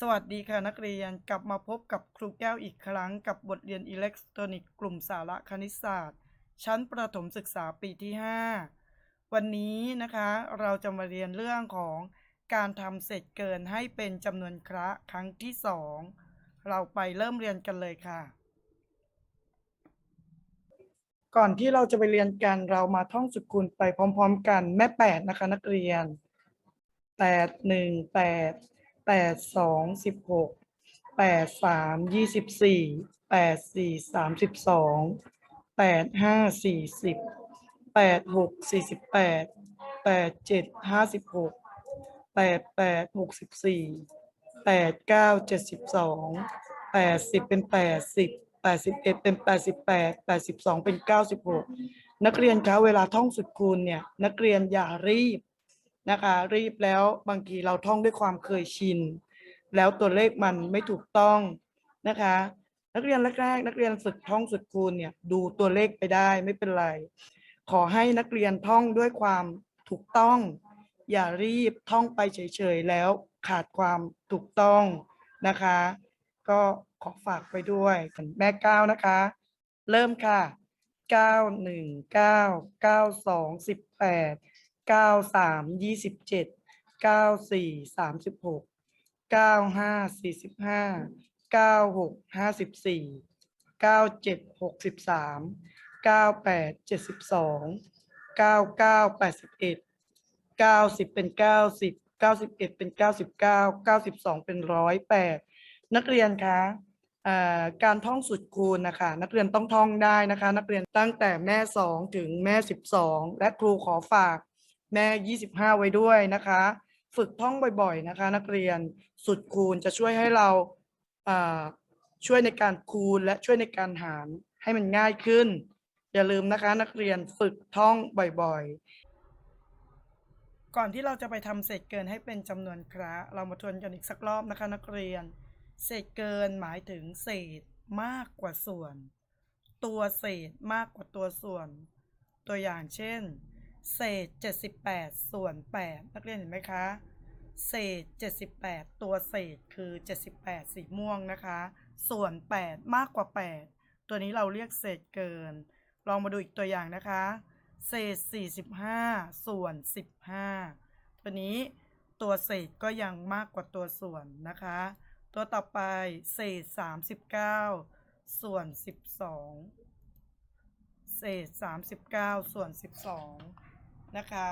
สวัสดีค่ะนักเรียนกลับมาพบกับครูแก้วอีกครั้งกับบทเรียนอิเล็กทรอนิกส์กลุ่มสาระคณิตศาสตร์ ชั้นประถมศึกษาปีที่ 5 วันนี้นะคะเราจะมาเรียนเรื่องของการทำเศษเกินให้เป็นจำนวนคระครั้งที่ 2 เราไปเริ่มเรียนกันเลยค่ะ ก่อนที่เราจะไปเรียนกันเรามาท่องสุกุลไปพร้อม ๆ กันแม่แปดนะคะนักเรียนแปดหนึ่ง แปดสองสิบหกแปดสามยี่สิบสี่แปดสี่สามสิบสองแปดห้าสี่สิบแปดหกสี่สิบแปดแปดเจ็ดห้าสิบหกแปดแปดหกสิบสี่แปดเก้าเจ็ดสิบสองแปดสิบเป็นแปดสิบแปดสิบเอ็ดเป็นแปดสิบแปดแปดสิบสองเป็นเก้าสิบหกนักเรียนคะเวลาท่องสุดคูณเนี่ยนักเรียนอย่ารีบ นะคะ รีบแล้วบางทีเราท่องด้วยความเคยชิน แล้วตัวเลขมันไม่ถูกต้องนะคะ นักเรียนแรกๆนักเรียนฝึกท่องสุดคูณเนี่ยดูตัวเลขไปได้ไม่เป็นไร ขอให้นักเรียนท่องด้วยความถูกต้อง อย่ารีบท่องไปเฉยๆแล้วขาดความถูกต้องนะคะ ก็ขอฝากไปด้วยแม่ก้าวนะคะ เริ่มค่ะเก้าหนึ่ง เก้าสามยี่สิบเจ็ดเก้าสี่สามสิบหกเก้าห้าสี่สิบห้าเก้าหกห้าสิบสี่เก้าเจ็ดหกสิบสามเก้าแปดเจ็ดสิบสองเก้าเก้าแปดสิบเอ็ดเก้าสิบเป็นเก้าสิบเก้าสิบเอ็ดเป็นเก้าสิบเก้าเก้าสิบสองเป็นร้อยแปดนักเรียนคะอ่อการท่องสุดคูณนะคะนักเรียนต้องท่องได้นะคะ นักเรียนตั้งแต่แม่สองถึงแม่สิบสองและครูขอฝาก แม่ยี่สิบห้าไว้ด้วยนะคะ ฝึกท่องบ่อยๆนะคะ นักเรียนสุดคูณจะช่วยให้เราช่วยในการคูณและช่วยในการหารให้มันง่ายขึ้น อย่าลืมนะคะนักเรียนฝึกท่องบ่อยๆ ก่อนที่เราจะไปทำเศษเกินให้เป็นจำนวนคระเรามาทวนกันอีกสักรอบนะคะ นักเรียน เศษเกินหมายถึงเศษมากกว่าส่วน ตัวเศษมากกว่าตัวส่วน ตัวอย่างเช่น เศษ 78 ส่วน 8 นักเรียนเห็นไหมคะ เศษ 78 ตัวเศษคือ 78 สีม่วงนะคะ ส่วน 8 มากกว่า 8 ตัวนี้เราเรียกเศษเกิน ลองมาดูอีกตัวอย่างนะคะ เศษ 45 ส่วน 15 ตัวนี้ตัวเศษก็ยังมากกว่าตัวส่วนนะคะ ตัวต่อไปเศษ 39 ส่วน 12 เศษ 39 ส่วน 12 นะคะ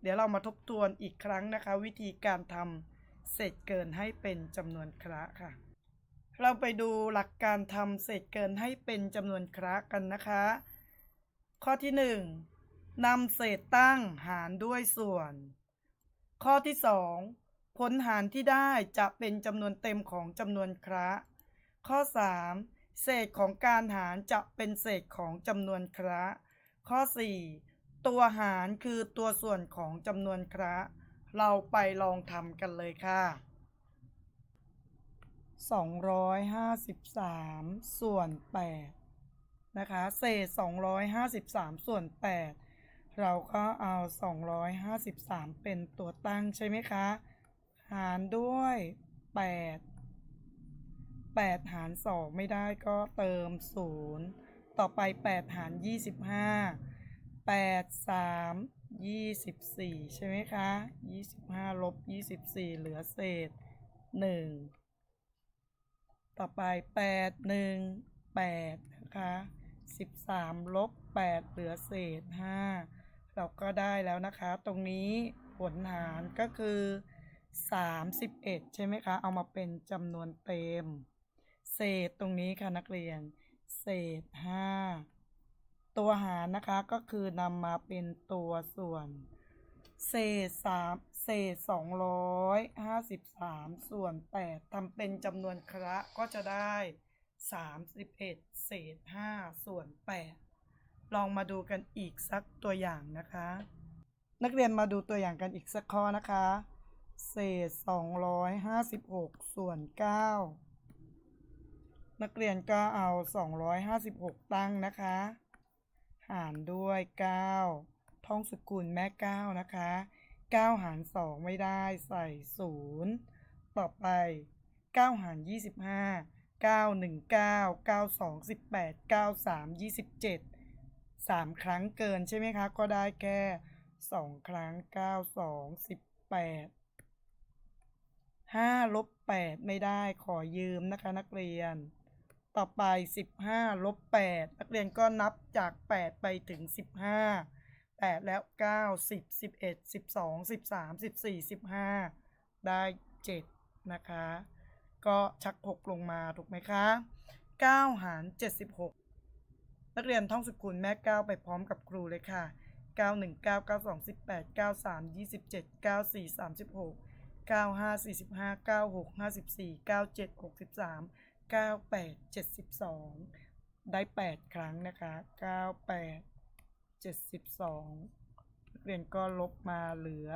เดี๋ยวเรามาทบทวนอีกครั้งนะคะ วิธีการทำเศษเกินให้เป็นจำนวนคระค่ะ เราไปดูหลักการทำเศษเกินให้เป็นจำนวนคระกันนะคะ ข้อที่1นำเศษตั้งหารด้วยส่วน ข้อที่ 2 ผลหารที่ได้จะเป็นจำนวนเต็มของจำนวนคระ ข้อ 3 เศษของการหารจะเป็นเศษของจำนวนคระ ข้อ 4 ตัวหารคือตัวส่วนของจำนวนคระเราไปลองทำกันเลยค่ะ 253 ส่วน 8 นะคะ เศษ 253 ส่วน 8 เราก็เอา 253 เป็นตัวตั้งใช่ไหมคะ หารด้วย 8 8 หาร 2 ไม่ได้ก็เติม 0 ต่อไป 8 หาร 25 8 3 24ใช่ไหมคะ25ลบ24เหลือเศษ1ต่อไป8 1 8นะคะ13ลบ8เหลือเศษ5เราก็ได้แล้วนะคะ ตรงนี้ผลหารก็คือ31ใช่ไหมคะ เอามาเป็นจำนวนเต็ม เศษตรงนี้ค่ะนักเรียน เศษ5 ตัวหารนะคะก็คือนำมาเป็นตัวส่วน เศษสามเศษสองร้อยห้าสิบสามส่วนแปดทำเป็นจำนวนคระก็จะได้สามสิบเอ็ดเศษห้าส่วนแปดลองมาดูกันอีกสักตัวอย่างนะคะ นักเรียนมาดูตัวอย่างกันอีกสักข้อนะคะ เศษสองร้อยห้าสิบหกส่วนเก้านักเรียนก็เอาสองร้อยห้าสิบหกตั้งนะคะ หารด้วย 9 ท่องสกุลแม่ 9 นะคะ 9 หาร 2 ไม่ได้ใส่ 0 ต่อไป 9 หาร 25 9 1 9 9 2 18 9 3 27 3 ครั้งเกินใช่ไหมคะ ก็ได้แค่ 2 ครั้ง 9 2 18 5ลบ8ไม่ได้ขอยืมนะคะนักเรียน ต่อไป 15ลบ8นักเรียนก็นับจาก 8 ไปถึง 15 8 แล้ว 9 10 11 12 13 14 15 ได้ 7 นะคะ ก็ชัก 6 ลงมาถูกไหมคะ 9 หาร 76 นักเรียนท่องสกุลแม่ 9 ไปพร้อมกับครูเลยค่ะ 9 1 9 9 2 18 9 3 27 9 4 36 9 5 45 9 6 54 9 7 63 9 8 72 ได้ 8 ครั้งนะคะ 9 8 72นักเรียนก็ลบมาเหลือ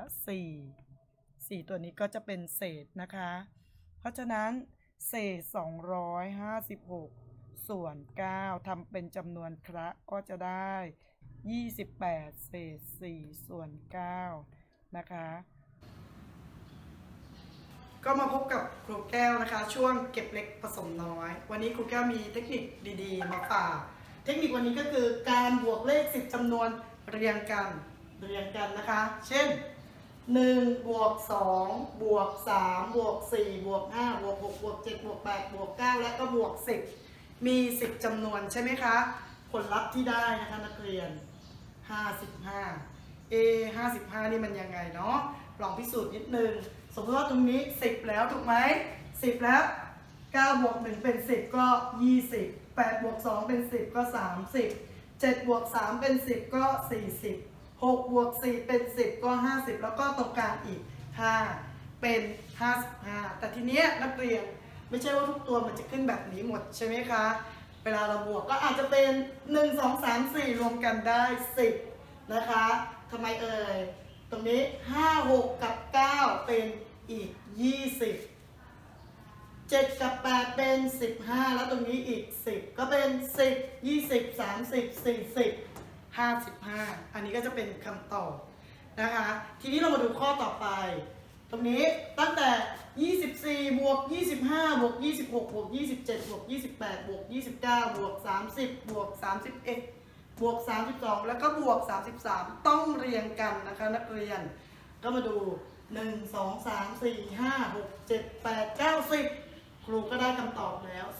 4 4 ตัวนี้ก็จะเป็นเศษนะคะ เพราะฉะนั้นเศษ 256 ส่วน 9ทำเป็นจำนวนคระก็จะได้ 28 เศษ 4 ส่วน 9 นะคะ ก็มาพบกับครูแก้วนะคะ ช่วงเก็บเล็กผสมน้อย วันนี้ครูแก้วมีเทคนิคดีๆ มาฝาก เทคนิควันนี้ก็คือการบวกเลข 10จำนวนเรียงกันเรียงกันนะคะ เช่น1บวก2บวก3บวก4บวก5บวก6บวก7บวก8บวก9และก็บวก 10 มี 10จำนวนใช่ไหมคะ ผลลัพธ์ที่ได้นะคะนักเรียน 55เอ55 นี่มันยังไงเนาะลองพิสูจน์นิดนึง สมมติว่าตรงนี้ 10 แล้วถูกไหม10 แล้ว9บวก1เป็น 10 ก็ 20 8บวก2เป็น 10 ก็ 30 7บวก3เป็น 10 ก็ 40 6บวก4เป็น 10 ก็ 50 แล้วก็ตรงกลางอีก 5 เป็น 55 แต่ทีเนี้ยนักเรียนไม่ใช่ว่าทุกตัวมันจะขึ้นแบบนี้หมดใช่ไหมคะ เวลาเราบวกก็อาจจะเป็น 1 2 3 4 รวมกันได้ 10 นะคะทำไมเอ่ย ตรงนี้ 5 6 กับ 9 เป็น อีก 20 7 กับ 8 เป็น 15 แล้วตรงนี้อีก 10 ก็เป็น 10 20 30 40 55 อันนี้ก็จะเป็นคำตอบนะคะ ทีนี้เรามาดูข้อต่อไป ตรงนี้ตั้งแต่ 24 บวก 25 บวก 26 บวก 27 บวก 28 บวก 29 บวก 30 บวก 31 บวก 32 แล้วก็บวก 33 ต้องเรียงกันนะคะนักเรียน ก็มาดู 1 2 3 4 5 6 7 8 9 10ครูก็ได้คำตอบแล้ว285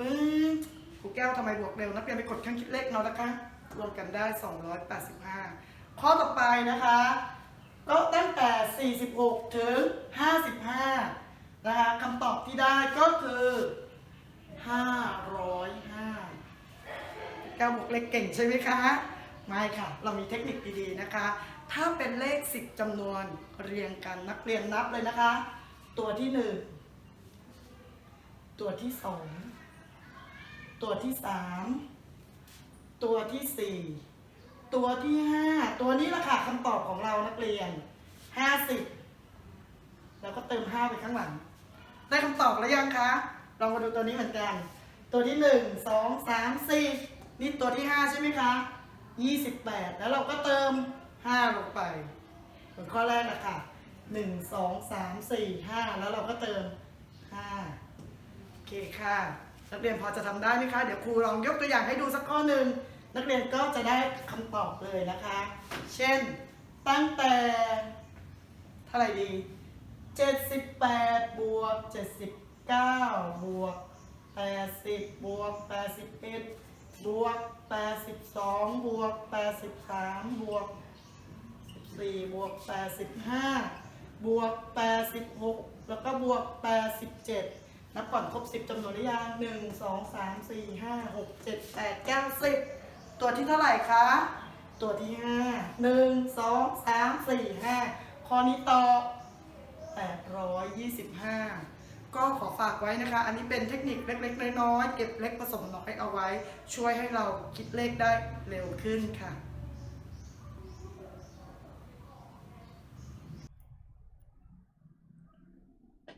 อืมครูแก้วทำไมบวกเร็วนักเรียนไปกดเครื่องคิดเลขเนาะนะคะรวมกันได้ 285 ข้อต่อไปนะคะ ก็ตั้งแต่ 46 ถึง 55 นะคะคำตอบที่ได้ก็คือ 505ก้าวบวกเลขเก่งใช่ไหมคะ ไม่ค่ะ เรามีเทคนิคดีๆนะคะ ถ้าเป็นเลข 10จำนวนเรียงกันนักเรียนนับเลยนะคะ ตัวที่ 1 ตัวที่ 2 ตัวที่ 3 ตัวที่ 4 ตัวที่ 5 ตัวนี้แหละค่ะคำตอบของเรานักเรียน 50 แล้วก็เติม 5 ไปข้างหลัง ได้คำตอบแล้วยังคะลองมาดูตัวนี้เหมือนกัน ตัวที่ 1 2 3 4 นี่ตัวที่ 5 ใช่ไหมคะ 28 แล้วเราก็เติม 5ลงไปเหมือนข้อแรกอะค่ะ1 2 3 4 5แล้วเราก็เติม5โอเคค่ะนักเรียนพอจะทำได้ไหมคะ เดี๋ยวครูลองยกตัวอย่างให้ดูสักข้อหนึ่งนักเรียนก็จะได้คำตอบเลยนะคะ เช่น ตั้งแต่เท่าไหร่ดี78บแปดบวก79บเก้าบวก80บบวก81บเอ็ดบวก82บสองบวก83บวก 4บวก85บวก86แล้วก็บวก87นับก่อนครบ10จำนวนหรือยัง1 2 3 4 5 6 7 8 9 10ตัวที่เท่าไหร่คะ ตัวที่5 1 2 3 4 5ข้อนี้ตอบ825ก็ขอฝากไว้นะคะ อันนี้เป็นเทคนิคเล็กๆ น้อยๆ เก็บเล็กผสมน้อยเอาไว้ ช่วยให้เราคิดเลขได้เร็วขึ้นค่ะ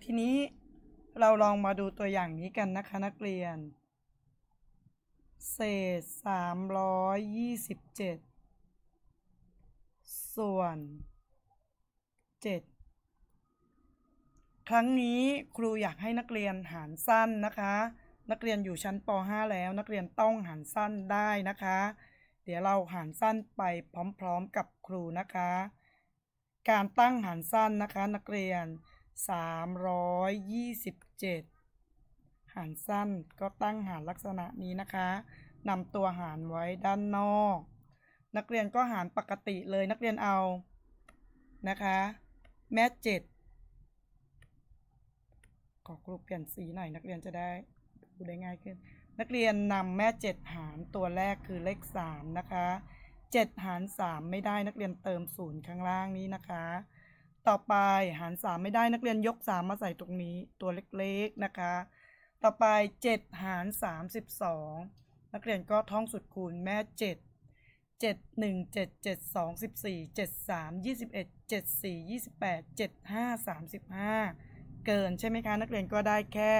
ทีนี้เราลองมาดูตัวอย่างนี้กันนะคะนักเรียน เศษ 327 ส่วน 7 ครั้งนี้ครูอยากให้นักเรียนหารสั้นนะคะ นักเรียนอยู่ชั้นป .5 แล้วนักเรียนต้องหารสั้นได้นะคะ เดี๋ยวเราหารสั้นไปพร้อมๆกับครูนะคะ การตั้งหารสั้นนะคะนักเรียน 327 หารสั้นก็ตั้งหารลักษณะนี้นะคะนำตัวหารไว้ด้านนอก นักเรียนก็หารปกติเลยนักเรียนเอานะคะแม่เจ็ดขอครูเปลี่ยนสีหน่อยนักเรียนจะได้ดูได้ง่ายขึ้น นักเรียนนำแม่เจ็ดหารตัวแรกคือเลขสามนะคะเจ็ดหารสามไม่ได้นักเรียนเติมศูนย์ข้างล่างนี้นะคะ ต่อไปหารสามไม่ได้นักเรียนยกสามมาใส่ตรงนี้ตัวเล็กๆนะคะ ต่อไปเจ็ดหารสามสิบสองนักเรียนก็ท่องสุดคูณแม่เจ็ดเจ็ดหนึ่งเจ็ดเจ็ดสองสิบสี่เจ็ดสามยี่สิบเอ็ดเจ็ดสี่ยี่สิบแปดเจ็ดห้าสามสิบห้าเกินใช่ไหมคะ นักเรียนก็ได้แค่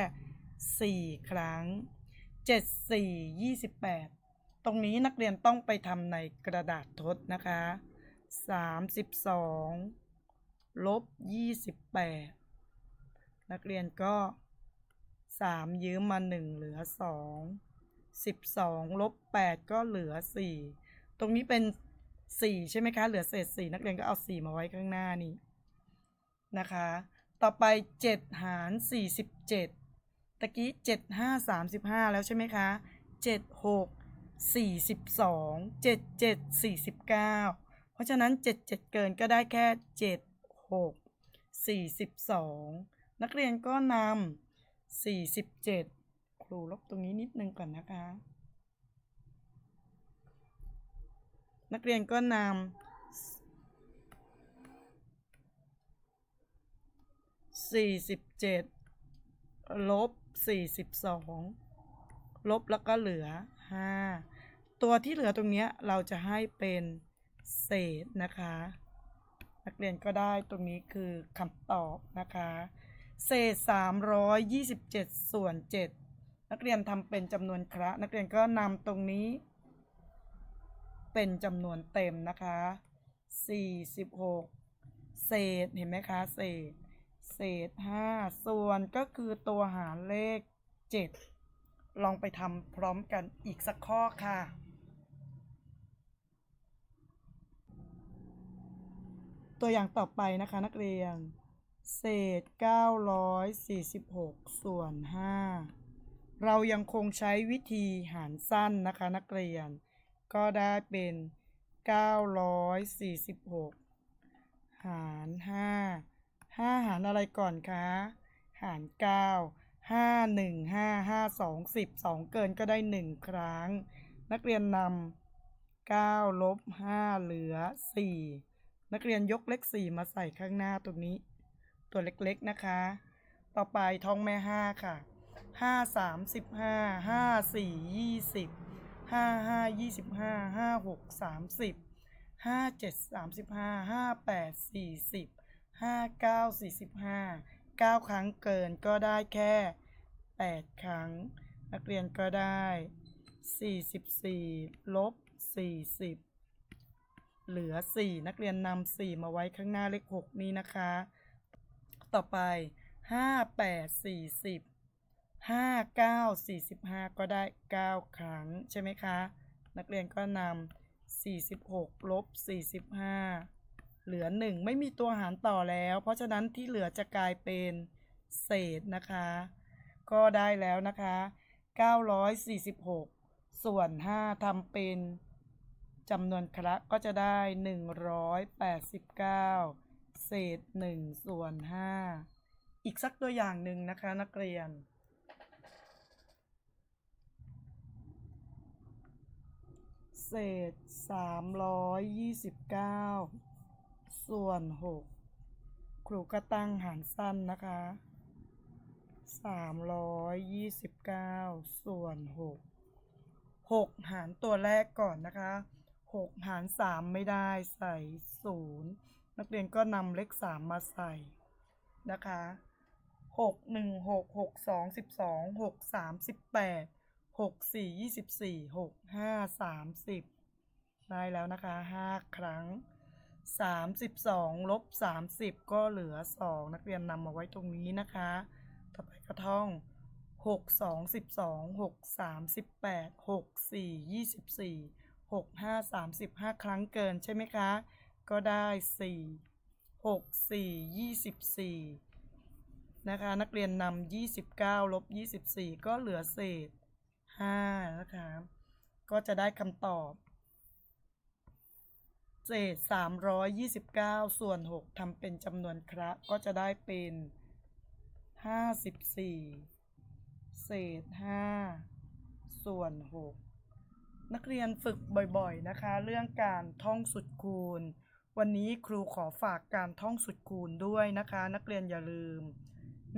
สี่ครั้งเจ็ดสี่ยี่สิบแปดตรงนี้นักเรียนต้องไปทำในกระดาษทดนะคะสามสิบสอง ลบยี่สิบแปดนักเรียนก็สามยืมมาหนึ่งเหลือสองสิบสองลบแปดก็เหลือสี่ตรงนี้เป็นสี่ใช่ไหมคะ เหลือเศษสี่นักเรียนก็เอาสี่มาไว้ข้างหน้านี้นะคะ ต่อไปเจ็ดหารสี่สิบเจ็ดตะกี้เจ็ดห้าสามสิบห้าแล้วใช่ไหมคะเจ็ดหกสี่สิบสองเจ็ดเจ็ดสี่สิบเก้าเพราะฉะนั้นเจ็ดเจ็ดเกินก็ได้แค่เจ็ด หกสี่สิบสองนักเรียนก็นำสี่สิบเจ็ดครูลบตรงนี้นิดนึงก่อนนะคะ นักเรียนก็นำสี่สิบเจ็ดลบสี่สิบสองลบแล้วก็เหลือห้าตัวที่เหลือตรงนี้เราจะให้เป็นเศษนะคะ นักเรียนก็ได้ตรงนี้คือคำตอบนะคะ เศษสามร้อยยี่สิบเจ็ดส่วนเจ็ดนักเรียนทำเป็นจำนวนคระ นักเรียนก็นำตรงนี้ เป็นจำนวนเต็มนะคะ 46 เศษเห็นไหมคะเศษ เศษ 5 ส่วนก็คือตัวหารเลข 7 ลองไปทำพร้อมกันอีกสักข้อค่ะ ตัวอย่างต่อไปนะคะนักเรียน เศษ 946 ส่วน 5 เรายังคงใช้วิธีหารสั้นนะคะนักเรียน ก็ได้เป็น 946 หาร 5 5 หารอะไรก่อนคะ หาร 9 5 1 5 5 2 10 2 เกินก็ได้ 1 ครั้ง นักเรียนนำ9ลบ5เหลือ 4 นักเรียนยกเลข4มาใส่ข้างหน้าตรงนี้ ตัวเล็กๆนะคะ ต่อไปท้องแม่5ค่ะห้าสามสิบห้าห้าสี่ยี่สิบห้าห้ายี่สิบห้าห้าหกสามสิบห้าเจ็ดสามสิบห้าห้าแปดสี่สิบห้าเก้าสี่สิบห้าเก้าครั้งเกินก็ได้แค่แปดครั้ง นักเรียนก็ได้สี่สิบสี่ลบสี่สิบ เหลือสี่นักเรียนนำสี่มาไว้ข้างหน้าเลขหกนี้นะคะ ต่อไปห้าแปดสี่สิบห้าเก้าสี่สิบห้าก็ได้เก้าครั้ง ใช่ไหมคะ นักเรียนก็นำสี่สิบหกลบสี่สิบห้าเหลือหนึ่งไม่มีตัวหารต่อแล้ว เพราะฉะนั้นที่เหลือจะกลายเป็นเศษนะคะ ก็ได้แล้วนะคะเก้าร้อยสี่สิบหกส่วนห้าทำเป็น จำนวนคระก็จะได้หนึ่งร้อยแปดสิบเก้าเศษหนึ่งส่วนห้าอีกสักตัวอย่างหนึ่งนะคะนักเรียน เศษสามร้อยยี่สิบเก้าส่วนหกครูก็ตั้งหารสั้นนะคะสามร้อยยี่สิบเก้าส่วนหกหกหารตัวแรกก่อนนะคะ หกหารสามไม่ได้ใส่ศูนย์นักเรียนก็นำเลขสามมาใส่นะคะหกหนึ่งหกหกสองสิบสองหกสามสิบแปดหกสี่ยี่สิบสี่หกห้าสามสิบได้แล้วนะคะห้าครั้งสามสิบสองลบสามสิบก็เหลือสองนักเรียนนำมาไว้ตรงนี้นะคะต่อไปก็ท่องหกสองสิบสองหกสามสิบแปดหกสี่ยี่สิบสี่ หกห้าสามสิบห้าครั้งเกินใช่ไหมคะ ก็ได้สี่หกสี่ยี่สิบสี่นะคะ นักเรียนนำยี่สิบเก้าลบยี่สิบสี่ก็เหลือเศษห้านะคะ ก็จะได้คำตอบ เศษสามร้อยยี่สิบเก้าส่วนหกทำเป็นจำนวนคระก็จะได้เป็นห้าสิบสี่เศษห้าส่วนหก นักเรียนฝึกบ่อยๆนะคะ เรื่องการท่องสุดคูณ วันนี้ครูขอฝากการท่องสุดคูณด้วยนะคะ นักเรียนอย่าลืม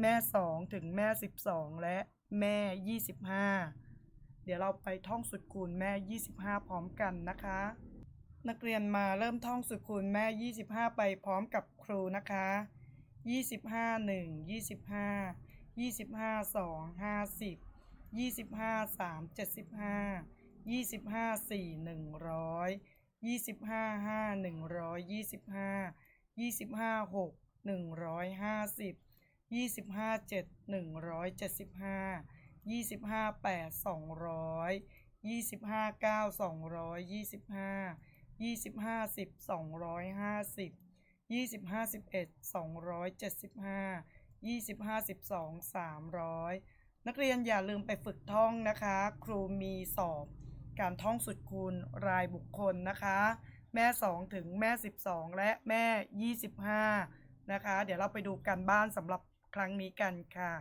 แม่สองถึงแม่สิบสองและแม่ยี่สิบห้าเดี๋ยวเราไปท่องสุดคูณแม่ยี่สิบห้าพร้อมกันนะคะ นักเรียนมาเริ่มท่องสุดคูณแม่ 25 ไปพร้อมกับครูนะคะ 25 1 25 25 2 50 25 3 75 25 4 100 25 5 125 25 6 150 25 7 175 25 8 200 25 9 225ยี่สิบห้าสิบสองร้อยห้าสิบยี่สิบห้าสิบเอ็ดสองร้อยเจ็ดสิบห้ายี่สิบห้าสิบสองสามร้อยนักเรียนอย่าลืมไปฝึกท่องนะคะ ครูมีสอบ การท่องสุดคูณรายบุคคลนะคะ แม่สองถึงแม่สิบสองและแม่ยี่สิบห้านะคะ เดี๋ยวเราไปดูการบ้านสำหรับครั้งนี้กันค่ะ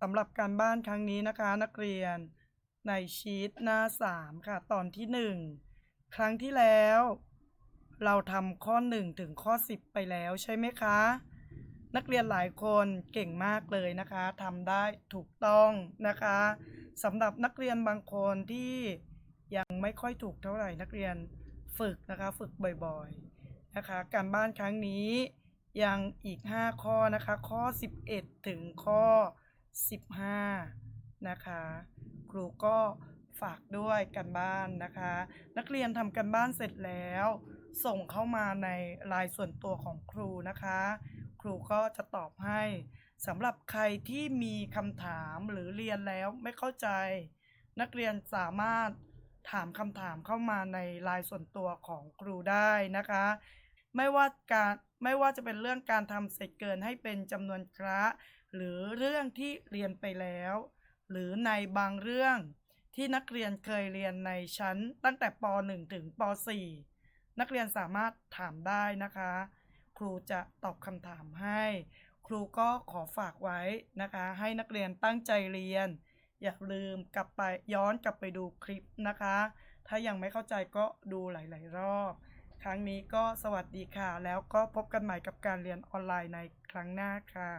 สำหรับการบ้านครั้งนี้นะคะ นักเรียนในชีตหน้าสามค่ะ ตอนที่หนึ่งครั้งที่แล้ว เราทำข้อ 1 ถึงข้อ 10 ไปแล้วใช่ไหมคะ นักเรียนหลายคนเก่งมากเลยนะคะทำได้ถูกต้องนะคะ สำหรับนักเรียนบางคนที่ยังไม่ค่อยถูกเท่าไหร่นักเรียนฝึกนะคะฝึกบ่อยๆนะคะ การบ้านครั้งนี้ยังอีก 5 ข้อนะคะ ข้อ 11 ถึงข้อ 15 นะคะ ครูก็ฝากด้วยกันบ้านนะคะ นักเรียนทำกันบ้านเสร็จแล้ว ส่งเข้ามาในลน์ส่วนตัวของครูนะคะ ครูก็จะตอบให้ สำหรับใครที่มีคำถามหรือเรียนแล้วไม่เข้าใจ นักเรียนสามารถถามคำถามเข้ามาในลน์ส่วนตัวของครูได้นะคะ ไม่ว่าการไม่ว่าจะเป็นเรื่องการทำเศษเกินให้เป็นจำนวนคระหรือเรื่องที่เรียนไปแล้ว หรือในบางเรื่องที่นักเรียนเคยเรียนในชั้นตั้งแต่ป .1 ถึงป .4 นักเรียนสามารถถามได้นะคะ ครูจะตอบคำถามให้ ครูก็ขอฝากไว้นะคะ ให้นักเรียนตั้งใจเรียน อย่าลืมกลับไปย้อนกลับไปดูคลิปนะคะ ถ้ายังไม่เข้าใจก็ดูหลาย ๆ รอบ ครั้งนี้ก็สวัสดีค่ะ แล้วก็พบกันใหม่กับการเรียนออนไลน์ในครั้งหน้าค่ะ